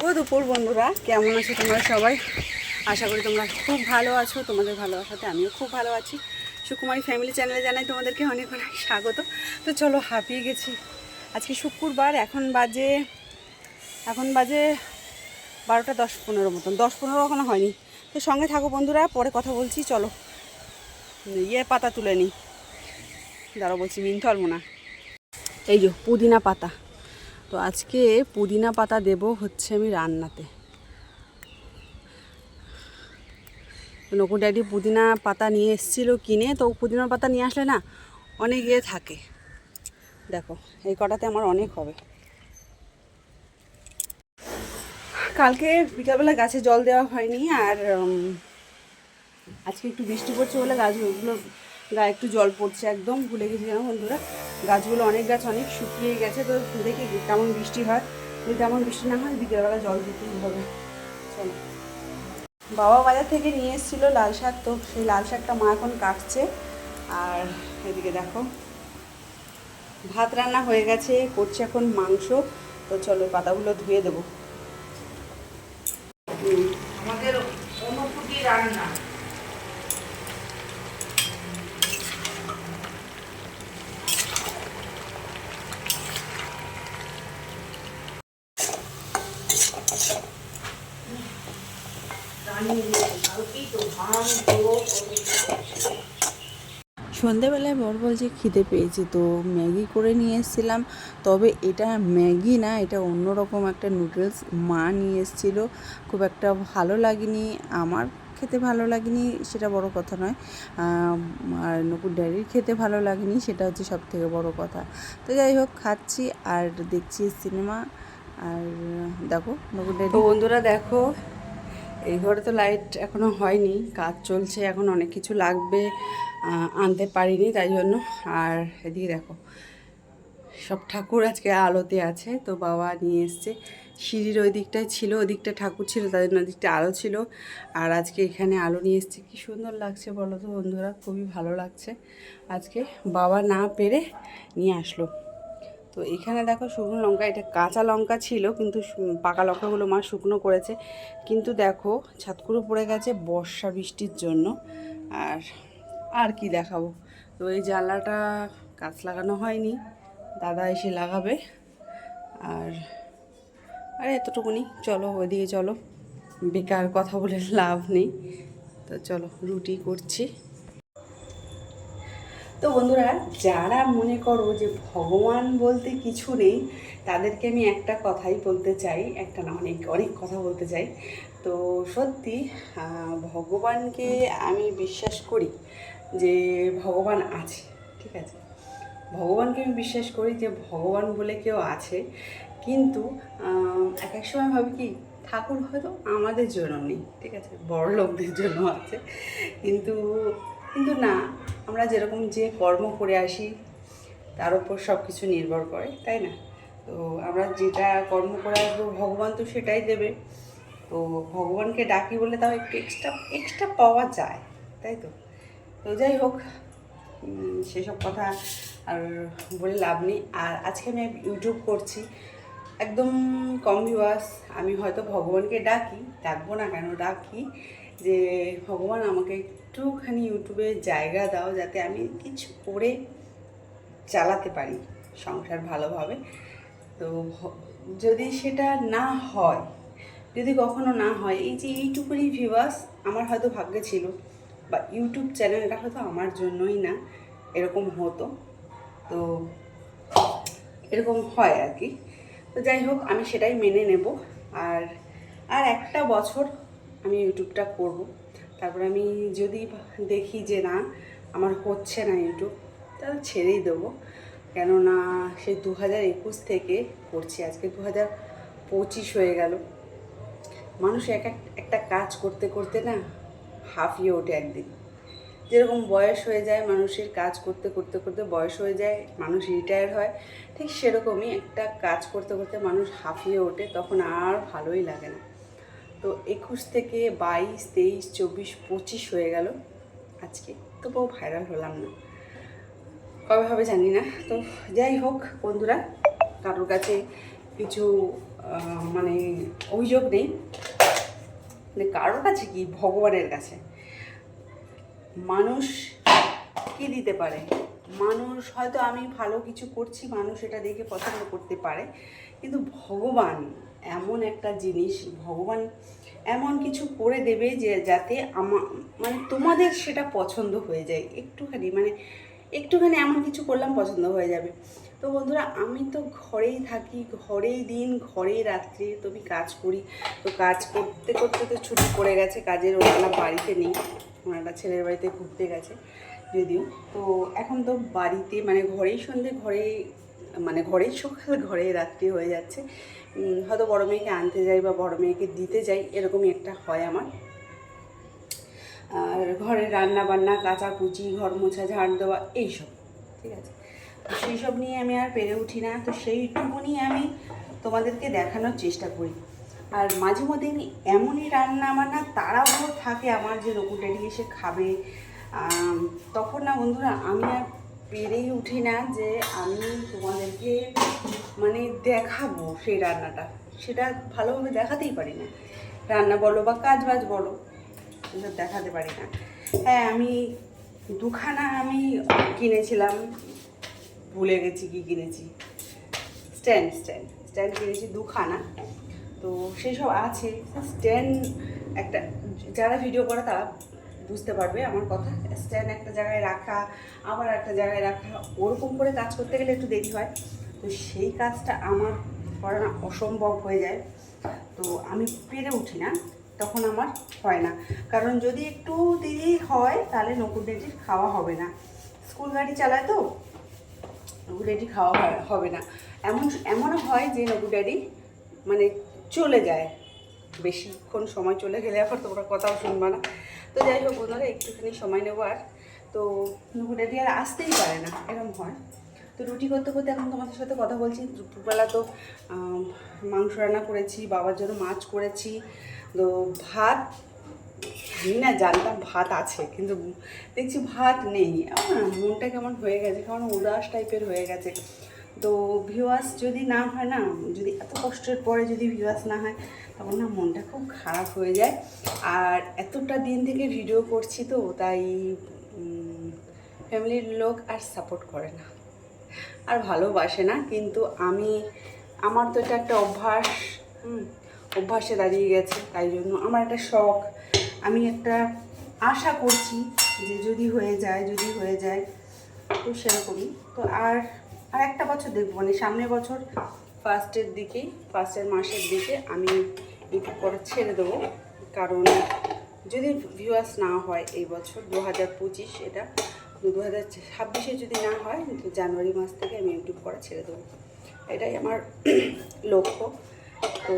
শুভ দুপুর, বন্ধুরা। কেমন আছো তোমরা সবাই? আশা করি তোমরা খুব ভালো আছো, তোমাদের ভালোবাসাতে আমিও খুব ভালো আছি। সুকুমারী ফ্যামিলি চ্যানেলে জানাই তোমাদেরকে অনেক অনেক স্বাগত। তো চলো হাঁপিয়ে গেছি। আজকে শুক্রবার, এখন বাজে এখন বাজে বারোটা দশ পনেরো মতন। দশ পনেরো এখনও হয়নি। তো সঙ্গে থাকো বন্ধুরা, পরে কথা বলছি, চলো। ইয়ে পাতা তুলে নিই দাঁড়া বলছি মিন। ধরবো না এই যে পুদিনা পাতা। তো আজকে পুদিনা পাতা দেব হচ্ছে আমি রান্নাতে। নকু ড্যাডি পুদিনা পাতা নিয়ে এসেছিল কিনে, তো পুদিনা পাতা নিয়ে আসলে না অনেক ইয়ে থাকে। দেখো, এই কটাতে আমার অনেক হবে। কালকে বিকালবেলা গাছে জল দেওয়া হয়নি আর আজকে একটু বৃষ্টি পড়ছে বলে গাছগুলো গায়ে একটু জল পড়ছে একদম, ভুলে গেছি জানো বন্ধুরা। গাছগুলো অনেক গাছ অনেক শুকিয়ে গেছে, তো দেখি কেমন বৃষ্টি হয়। যদি তেমন বৃষ্টি না হয়, বিকেলবেলা জল দিতেই হবে। চলো। বাবা বাজার থেকে নিয়ে এসেছিল লাল শাক, তো সেই লাল শাকটা মা এখন কাটছে। আর এদিকে দেখো, ভাত রান্না হয়ে গেছে, করছে এখন মাংস। তো চলো পাতাগুলো ধুয়ে দেবো। আমাদের অনুভূতি রান্না। সন্ধেবেলায় বর বলছে খিদে পেয়েছি, তো ম্যাগি করে নিয়ে এসেছিলাম। তবে এটা ম্যাগি না, এটা অন্যরকম একটা নুডলস মা নিয়ে এসেছিল। খুব একটা ভালো লাগেনি, আমার খেতে ভালো লাগেনি, সেটা বড় কথা নয়। আর নকুর ড্যাডির খেতে ভালো লাগেনি, সেটা হচ্ছে সব থেকে বড় কথা। তো যাই হোক, খাচ্ছি আর দেখছি সিনেমা। আর দেখো, নকুর তো ড্যাডি বন্ধুরা, দেখো এই ঘরে তো লাইট এখনও হয়নি, কাজ চলছে, এখন অনেক কিছু লাগবে আনতে পারিনি তাই জন্য। আর এদিকে দেখো, সব ঠাকুর আজকে আলোতে আছে, তো বাবা নিয়ে এসছে। সিঁড়ির ওই দিকটায় ছিল, ওই দিকটা ঠাকুর ছিল, তাই জন্য দিকটা আলো ছিল। আর আজকে এখানে আলো নিয়ে এসছে, কি সুন্দর লাগছে বলো তো বন্ধুরা, খুবই ভালো লাগছে। আজকে বাবা না পেরে নিয়ে আসলো। তো এখানে দেখো শুকনো লঙ্কা, এটা কাঁচা লঙ্কা ছিল, কিন্তু পাকা লঙ্কাগুলো মা শুকনো করেছে। কিন্তু দেখো ছাতকুড়ো পড়ে গেছে বর্ষা বৃষ্টির জন্য। আর আর কি দেখাবো? তো এই জানলাটা কাঁচ লাগানো হয়নি, দাদা এসে লাগাবে। আর, আরে এতটুকুনি, চলো ওইদিকে চলো। বেকার কথা বলে লাভ নেই। তো চলো, রুটি করছি। তো বন্ধুরা, যারা মনে করো যে ভগবান বলতে কিছু নেই, তাদেরকে আমি একটা কথাই বলতে চাই, একটা না অনেক অনেক কথা বলতে চাই। তো সত্যি ভগবানকে আমি বিশ্বাস করি যে ভগবান আছে, ঠিক আছে? ভগবানকে আমি বিশ্বাস করি যে ভগবান বলে কেউ আছে, কিন্তু এক এক সময় ভাবি কি, ঠাকুর হয়তো আমাদের জন্য নেই, ঠিক আছে? বড় লোকদের জন্য আছে, কিন্তু কিন্তু না, আমরা যেরকম যে কর্ম করে আসি, তার উপর সব কিছু নির্ভর করে, তাই না? তো আমরা যেটা কর্ম করে আসব, ভগবান তো সেটাই দেবে। তো ভগবানকে ডাকি বলে তাও একটু এক্সট্রা এক্সট্রা পাওয়া যায়, তাই তো? তো যাই হোক সেসব কথা আর বলে লাভ নেই। আর আজকে আমি ইউটিউব করছি। একদম কম ভিউয়ার্স আমি হয়তো ভগবানকে ডাকি, ডাকবো না কেন, ডাকি। যে ভগবান আমাকে একটুখানি ইউটিউবে জায়গা দাও যাতে আমি কিছু করে চালাতে পারি সংসার ভালোভাবে। তো যদি সেটা না হয়, যদি কখনো না হয়, এই যে এইটুকুনি ভিউয়ার্স আমার হয়তো ভাগ্যে ছিল বা ইউটিউব চ্যানেলটা হয়তো আমার জন্যই না, এরকম হতো। তো এরকম হয় আর কি। তো যাই হোক, আমি সেটাই মেনে নেব। আর আর একটা বছর আমি ইউটিউবটা করব। তারপর আমি যদি দেখি যে না, আমার হচ্ছে না ইউটিউব, তাহলে ছেড়েই দেবো। কেননা সে দু হাজার একুশ থেকে করছি, আজকে দু হাজার পঁচিশ হয়ে গেল। মানুষ এক এক, একটা কাজ করতে করতে না হাঁফিয়ে ওঠে একদিন। যেরকম বয়স হয়ে যায় মানুষের, কাজ করতে করতে করতে বয়স হয়ে যায়, মানুষ রিটায়ার হয়, ঠিক সেরকমই একটা কাজ করতে করতে মানুষ হাঁফিয়ে ওঠে, তখন আর ভালোই লাগে না। তো একুশ থেকে বাইশ, তেইশ, চব্বিশ, পঁচিশ হয়ে গেল আজকে। তবুও ভাইরাল হলাম না। কবে হবে জানি না। তো যাই হোক বন্ধুরা, কারোর কাছে কিছু মানে অভিযোগ নেই মানে কারোর কাছে কি? ভগবানের কাছে। মানুষ কি দিতে পারে? মানুষ, হয়তো আমি ভালো কিছু করছি, মানুষ এটা দেখে পছন্দ করতে পারে, কিন্তু ভগবান এমন একটা জিনিস, ভগবান এমন কিছু করে দেবে যে, যাতে আমা মানে তোমাদের সেটা পছন্দ হয়ে যায়। একটুখানি মানে একটুখানি এমন কিছু করলাম পছন্দ হয়ে যাবে। তো বন্ধুরা, আমি তো ঘরেই থাকি, ঘরেই দিন, ঘরেই রাত্রি। তো আমি কাজ করি, তো কাজ করতে করতে তো ছুটি পড়ে গেছে, কাজের ওনারা বাড়িতে নেই। ওনারা ছেলের বাড়িতে ঘুরতে গেছে, যদিও। তো এখন তো বাড়িতে মানে ঘরেই সন্ধে, ঘরেই মানে ঘরেই সকাল, ঘরেই রাত্রি হয়ে যাচ্ছে। হয়তো বড় মেয়েকে আনতে যাই বা বড় মেয়েকে দিতে যাই, এরকমই একটা হয় আমার। আর ঘরে রান্না বান্না কাচাকুচি, ঘর মোছা, ঝাড় দেওয়া, এইসব, ঠিক আছে? সেই সব নিয়ে আমি আর পেরে উঠি না। তো সেইটুকুনি আমি তোমাদেরকে দেখানোর চেষ্টা করি। আর মাঝে মধ্যে এমনই রান্না বান্না তাড়াহুড়ো থাকে আমার যে রঘু নিয়ে এসে খাবে। তখন না বন্ধুরা আমি আর পেরেই উঠি না যে আমি তোমাদেরকে মানে দেখাবো সেই রান্নাটা। সেটা ভালোভাবে দেখাতেই পারি না। রান্না বলো বা কাজ বাজ বলো এসব দেখাতে পারি না। হ্যাঁ আমি দুখানা আমি কিনেছিলাম। ভুলে গেছি কি কিনেছি। স্ট্যান্ড স্ট্যান্ড স্ট্যান্ড কিনেছি দুখানা। তো সেই সব আছে। স্ট্যান্ড একটা, যারা ভিডিও করে তারা বুঝতে পারবে আমার কথা। স্ট্যান্ড একটা জায়গায় রাখা, আবার একটা জায়গায় রাখা, ওরকম করে কাজ করতে গেলে একটু দেরি হয়। তো সেই কাজটা আমার করা অসম্ভব হয়ে যায়। তো আমি পেরে উঠি না, তখন আমার হয় না। কারণ যদি একটু দেরি হয়, তাহলে নকুর ডেটির খাওয়া হবে না। স্কুল গাড়ি চালায় তো নকু ড্যাডি খাওয়া হবে না। এমন, এমনও হয় যে নকু ড্যাডি মানে চলে যায়। বেশিক্ষণ সময় চলে গেলে আবার তোমরা কথাও শুনবে না। তো যাই হোক বন্ধুরা একটুখানি সময় নেব আর। তো নকু ড্যাডি আর আসতেই পারে না এরকম হয়। তো রুটি করতে করতে এখন তোমাদের সাথে কথা বলছি। দুপুরবেলা তো মাংস রান্না করেছি, বাবার জন্য মাছ করেছি। তো ভাত, আমি না জানতাম ভাত আছে, কিন্তু দেখছি ভাত নেই। মনটা কেমন হয়ে গেছে কেমন উদাস টাইপের হয়ে গেছে। তো ভিউয়ার্স যদি না হয় না, যদি এত কষ্টের পরে যদি ভিউয়ার্স না হয়, তখন না মনটা খুব খারাপ হয়ে যায়। আর এতটা দিন থেকে ভিডিও করছি তো, তাই ফ্যামিলির লোক আর সাপোর্ট করে না। আর ভালোবাসে না, কিন্তু আমি, আমার তো এটা একটা অভ্যাস অভ্যাসে দাঁড়িয়ে গেছে, তাই জন্য আমার একটা শখ। আমি একটা আশা করছি যে যদি হয়ে যায়, যদি হয়ে যায়, তো সেরকমই। তো আর আর একটা বছর দেখব মানে সামনের বছর ফার্স্টের দিকেই ফার্স্টের মাসের দিকে আমি ইউটিউব করা ছেড়ে দেবো। কারণ যদি ভিউয়ার্স না হয় এই বছর দু হাজার পঁচিশ এটা, দু হাজার ছাব্বিশে যদি না হয়, জানুয়ারি মাস থেকে আমি ইউটিউব করা ছেড়ে দেবো। এটাই আমার লক্ষ্য। তো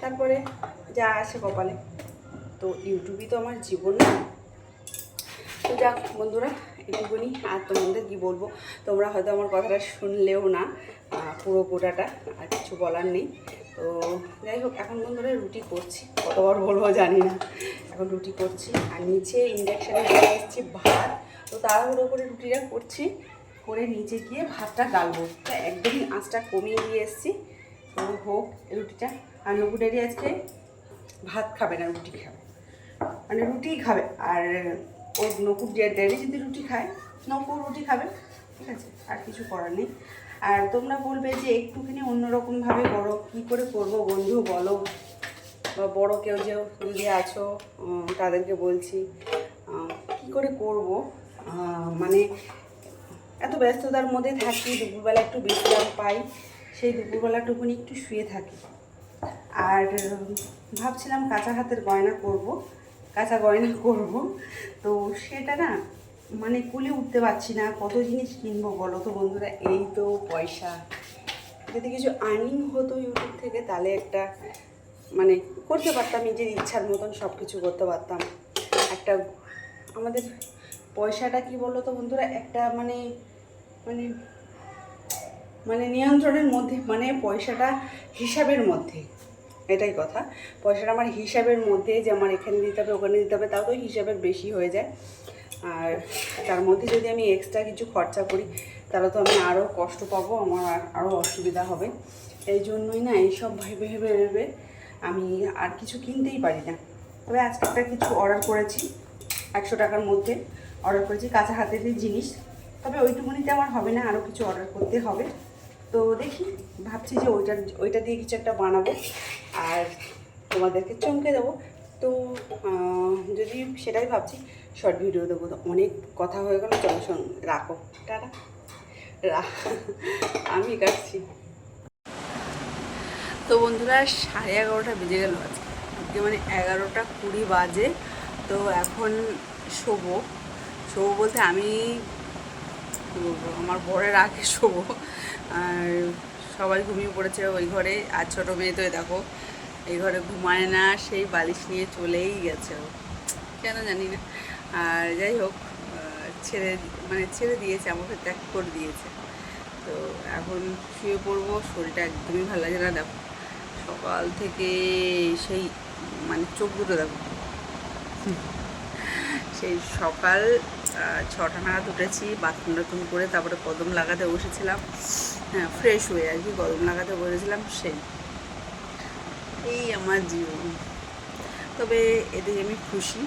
তারপরে যা আছে কপালে। তো ইউটিউবই তো আমার জীবন না। তো যাক বন্ধুরা এটুকুনি আর তোমাদের কী বলব? তোমরা হয়তো আমার কথাটা শুনলেও না পুরো গোটাটা আর কিছু বলার নেই। তো যাই হোক, এখন বন্ধুরা রুটি করছি। কতবার বলব জানি না। এখন রুটি করছি। আর নিচে ইন্ডাকশানে দিয়ে এসেছি ভাত। তো তাড়াহুড়ো করে রুটিটা করছি। করে নিচে গিয়ে ভাতটা গালবো। তো একদমই আঁচটা কমিয়ে দিয়ে এসেছি। তো হোক, রুটিটা। আর নবু ডেরি আজকে ভাত খাবে না, রুটি খাবে। মানে রুটি খাবে। আর ওর নকুর ড্যাডি যদি রুটি খায় নকু রুটি খাবে, ঠিক আছে, আর কিছু করার নেই। আর তোমরা বলবে যে একটুখানি অন্যরকমভাবে করো কী করে করব বন্ধু বলো? বা বড়ো কেউ যে যদি আছো তাদেরকে বলছি কী করে করব? মানে এত ব্যস্ততার মধ্যে থাকি, দুপুরবেলা একটু বিশ্রাম পাই, সেই দুপুরবেলাটুকুনি একটু শুয়ে থাকি। আর ভাবছিলাম কাঁচা হাতের গয়না করব। কাঁচা গয়না করব। তো সেটা না মানে কুলে উঠতে পারছি না, কত জিনিস কিনবো বলো তো বন্ধুরা? এই তো পয়সা। যদি কিছু আর্নিং হতো ইউটিউব থেকে, তাহলে একটা মানে করতে পারতাম, নিজের ইচ্ছার মতন সব কিছু করতে পারতাম। একটা আমাদের পয়সাটা কি বলো তো বন্ধুরা? একটা মানে মানে মানে নিয়ন্ত্রণের মধ্যে মানে পয়সাটা হিসাবের মধ্যে। এটাই কথা। পয়সাটা আমার হিসাবের মধ্যে যে আমার এখানে দিতে হবে, ওখানে দিতে হবে, তাও তো হিসাবের বেশি হয়ে যায়। আর তার মধ্যে যদি আমি এক্সট্রা কিছু খরচা করি, তাহলে তো আমি আরও কষ্ট পাবো, আমার আর- আরও অসুবিধা হবে। এই জন্যই না এইসব ভেবে ভেবে ভেবে আমি আর কিছু কিনতেই পারি না। তবে আজকে একটা কিছু অর্ডার করেছি, একশো টাকার মধ্যে অর্ডার করেছি, কাঁচা হাতের জিনিস। তবে ওইটুকুনিতে আমার হবে না আরও কিছু অর্ডার করতে হবে। তো দেখি, ভাবছি যে ওইটা ওইটা দিয়ে কিছু একটা বানাবো আর তোমাদেরকে চমকে দেবো। তো যদি সেটাই ভাবছি শর্ট ভিডিও দেবো। তো অনেক কথা হয়ে গেল, চলো শোন, রাখো। টাটা। আমি কাটছি। তো বন্ধুরা, সাড়ে এগারোটা বেজে গেল আজকে। আজকে মানে এগারোটা কুড়ি বাজে। তো এখন শোবো। শোবো বলতে আমি বলব আমার বরের আগে শোবো। আর সবাই ঘুমিয়ে পড়েছে ওই ঘরে। আর ছোটো মেয়ে তো দেখো, এই ঘরে ঘুমায় না, সেই বালিশ নিয়ে চলেই গেছে ও। কেন জানি না। আর যাই হোক ছেড়ে মানে ছেড়ে দিয়েছে, আমাকে ত্যাগ করে দিয়েছে। তো এখন শুয়ে পড়ব, শরীরটা একদমই ভালো লাগে না। দেখো, সকাল থেকে সেই মানে চোখ দুটো দেখো। সেই সকাল ছটা নাগাদ উঠেছি বাথরুম টাথরুম করে তারপরে কদম লাগাতে বসেছিলাম। হ্যাঁ ফ্রেশ হয়ে আর কি কদম লাগাতে বসেছিলাম, সেই। এই আমার জীবন। তবে এতে আমি খুশি।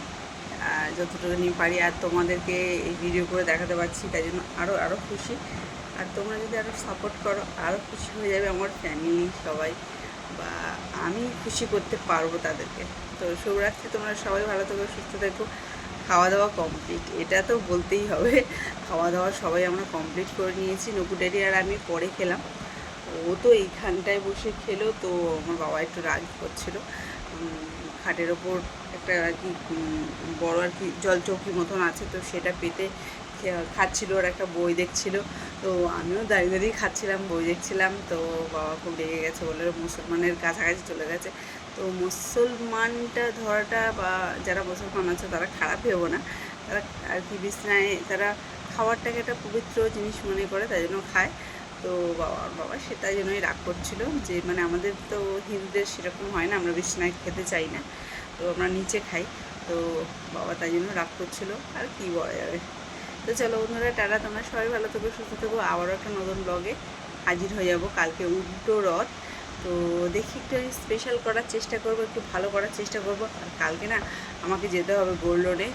আর যতটুকুনি পারি, আর তোমাদেরকে এই ভিডিও করে দেখাতে পারছি, তাই জন্য আরও আরও খুশি। আর তোমরা যদি আরও সাপোর্ট করো আরও খুশি হয়ে যাবে আমার ফ্যামিলি সবাই। বা আমি খুশি করতে পারব তাদেরকে। তো শুভরাত্রি, তোমরা সবাই ভালো থেকো, সুস্থ থেকো। খাওয়া দাওয়া কমপ্লিট এটা তো বলতেই হবে। খাওয়া দাওয়া সবাই আমরা কমপ্লিট করে নিয়েছি। নকু ড্যাডি আর আমি পরে খেলাম। ও তো এইখানটায় বসে খেলো, তো আমার বাবা একটু রাগ করছিল। খাটের ওপর একটা আর কি বড় আর কি জল চৌকি মতন আছে, তো সেটা পেতে খাচ্ছিল। আর একটা বই দেখছিল। তো আমিও দাঁড়িয়ে দাঁড়িয়ে খাচ্ছিলাম, বই দেখছিলাম। তো বাবা খুব রেগে গেছে বলে মুসলমানের কাছাকাছি চলে গেছে। তো মুসলমানটা ধরাটা বা যারা মুসলমান আছে তারা খারাপ ভেবো না। তারা আর কি বিছনায়, তারা খাবারটাকে একটা পবিত্র জিনিস মনে করে, তাই জন্য খায়। তো বাবা বাবা সে তাই জন্যই রাগ করছিল যে মানে আমাদের তো হিন্দুদের সেরকম হয় না, আমরা বিছনায় খেতে চাই না। তো আমরা নিচে খাই। তো বাবা তাই জন্য রাগ করছিল। আর কি বলা যাবে? তো চলো বন্ধুরা, টাটা, তোমরা সবাই ভালো থেকো, সুস্থ থেকো। আবারও একটা নতুন ব্লগে হাজির হয়ে যাব। কালকে উল্টো রথ। তো দেখি একটু স্পেশাল করার চেষ্টা করব, একটু ভালো করার চেষ্টা করব। আর কালকে না আমাকে যেতে হবে গোল্ড লোনে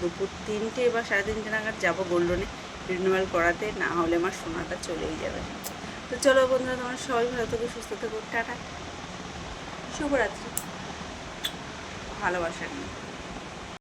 দুপুর তিনটে বা সাড়ে তিনটে নাগাদ যাব গোল্ড লোনে রিনিউয়াল করাতে, না হলে আমার সোনাটা চলেই যাবে। তো চলো বন্ধুরা, তোমার সবাই ভালো থেকো, সুস্থ থেকো, টাটা। শুভরাত্রি। ভালোবাসা নিয়ে।